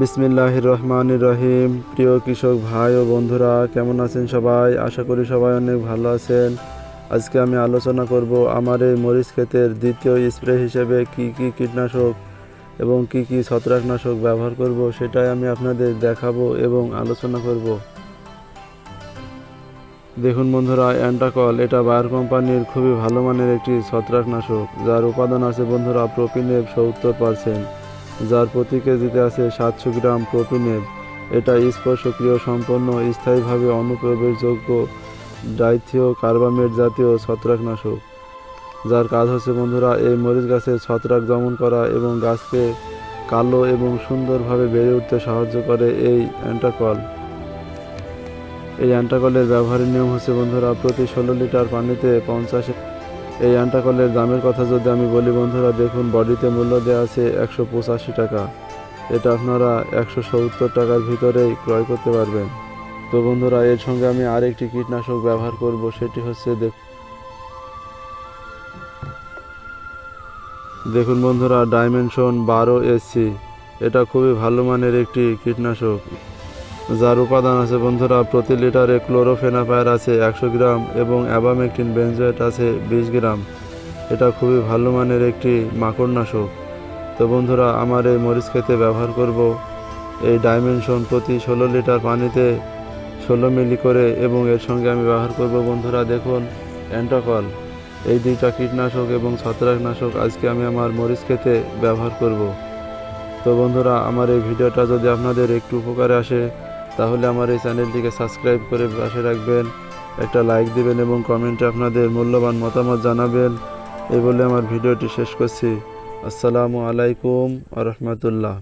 বিসমিল্লাহ রহমান রহিম প্রিয় কৃষক ভাই ও বন্ধুরা, কেমন আছেন সবাই? আশা করি সবাই অনেক ভালো আছেন। আজকে আমি আলোচনা করব আমার এই মরিচ ক্ষেতের দ্বিতীয় স্প্রে হিসেবে কি কি কীটনাশক এবং কি কি ছত্রাকনাশক ব্যবহার করব সেটাই আমি আপনাদের দেখাবো এবং আলোচনা করব। দেখুন বন্ধুরা, অ্যান্টাকল, এটা বায়ার কোম্পানির খুবই ভালো মানের একটি ছত্রাকনাশক, যার উপাদান আছে বন্ধুরা প্রোপিনেব সত্তর পার্সেন্ট। যার প্রতি কেজিতে আছে সাতশো গ্রাম প্রোপিনেব এটা স্পর্শক্রিয় সম্পন্ন, স্থায়ীভাবে অনুপ্রবেশযোগ্য ডাইথিও কার্বামেট জাতীয় ছত্রাকনাশক। যার কাজ হচ্ছে, বন্ধুরা, এই মরিচ গাছের ছত্রাক দমন করা এবং গাছকে কালো এবং সুন্দরভাবে বেড়ে উঠতে সাহায্য করে এই অ্যান্টাকল। এই অ্যান্টাকলের ব্যবহারের নিয়ম হচ্ছে, বন্ধুরা, প্রতি ষোলো লিটার পানিতে পঞ্চাশ এই অ্যান্টাকলের দামের কথা যদি আমি বলি, বন্ধুরা, দেখুন, বডিতে মূল্য দেওয়া আছে একশো পঁচাশি টাকা। এটা আপনারা একশো সত্তর টাকার ভিতরেই ক্রয় করতে পারবেন। তো বন্ধুরা, এর সঙ্গে আমি আরেকটি কীটনাশক ব্যবহার করব, সেটি হচ্ছে দেখ, দেখুন বন্ধুরা, ডাইমেনশন বারো এসসি। এটা খুবই ভালো মানের একটি কীটনাশক। যার উপাদান আছে বন্ধুরা প্রতি লিটারে ক্লোরোফেনাফায়ার আছে একশো গ্রাম এবং অ্যাবামেকটিন বেঞ্জয়েট আছে বিশ গ্রাম। এটা খুবই ভালো মানের একটি মাকড়নাশক। তো বন্ধুরা, আমার এই মরিচ খেতে ব্যবহার করব। এই ডাইমেনশন প্রতি ষোলো লিটার পানিতে ষোলো মিলি করে এবং এর সঙ্গে আমি ব্যবহার করব বন্ধুরা, দেখুন অ্যান্টাকল এই দুইটা কীটনাশক এবং ছত্রাকনাশক আজকে আমি আমার মরিচ খেতে ব্যবহার করব। তো বন্ধুরা, আমার এই ভিডিওটা যদি আপনাদের একটু উপকারে আসে তাহলে আমার এই চ্যানেলটিকে সাবস্ক্রাইব করে পাশে রাখবেন, একটা লাইক দিবেন এবং কমেন্টে আপনাদের মূল্যবান মতামত জানাবেন, এই বলে আমার ভিডিওটি শেষ করছি। আসসালামু আলাইকুম আ রহমতুল্লাহ।